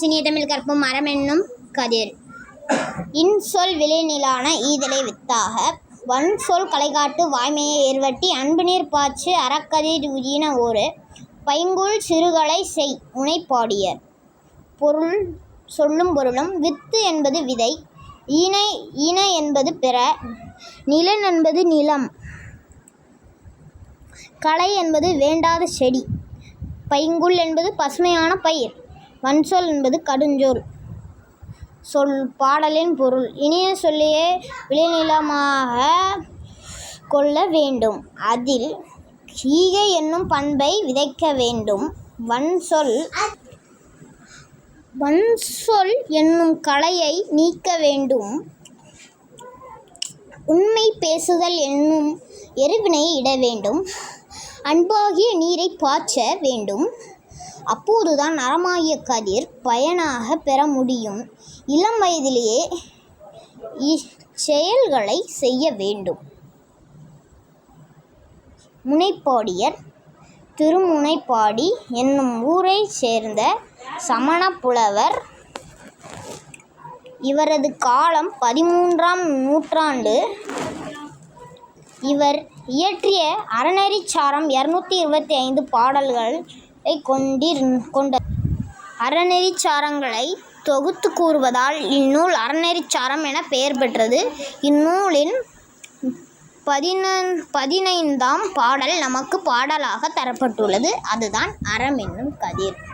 சினியதமிழ் கற்பும் மரம் என்னும் கதிர். இன்சொல் விளைநிலான ஈதலை வித்தாக. வன்சொல் களைகாட்டு வாய்மையை ஏர்வட்டி அன்புநீர் பாய்ச்சு அறக்கதிர் உயின ஒரு பைங்குள் சிறுகலை செய் முனைப்பாடியர் பொருள் சொல்லும் பொருளும் வித்து என்பது விதை. ஈனை ஈன என்பது பிற. நிலன் என்பது நிலம். களை என்பது வேண்டாத செடி. பைங்குள் என்பது பசுமையான பயிர். வன்சொல் என்பது கடுஞ்சொல். சொல் பாடலின் பொருள். இனிய சொல்லியே விளைநிலமாக கொள்ள வேண்டும். அதில் ஈகை என்னும் பண்பை விதைக்க வேண்டும். வன்சொல் வன்சொல் என்னும் கலையை நீக்க வேண்டும். உண்மை பேசுதல் என்னும் எருவினை இட வேண்டும். அன்பாகிய நீரை பாய்ச்ச வேண்டும். அப்போதுதான் நரமாகிய கதிர் பயனாக பெற முடியும். இளம் வயதிலேயே இச்செயல்களை செய்ய வேண்டும். முனைப்பாடியர் திருமுனைப்பாடி என்னும் ஊரைச் சேர்ந்த சமண புலவர் இவரது காலம் பதிமூன்றாம் நூற்றாண்டு. இவர் இயற்றிய அறநெறிச்சாரம் இரநூத்தி இருபத்தி ஐந்து பாடல்கள். கொண்டிர் கொண்டது அறநெறிச்சாரங்களை தொகுத்து கூறுவதால் இந்நூல் அறநெறிச்சாரம் என பெயர் பெற்றது. இந்நூலின் பதின பதினைந்தாம் பாடல் நமக்கு பாடலாக தரப்பட்டுள்ளது. அதுதான் அறம் என்னும் கதிர்.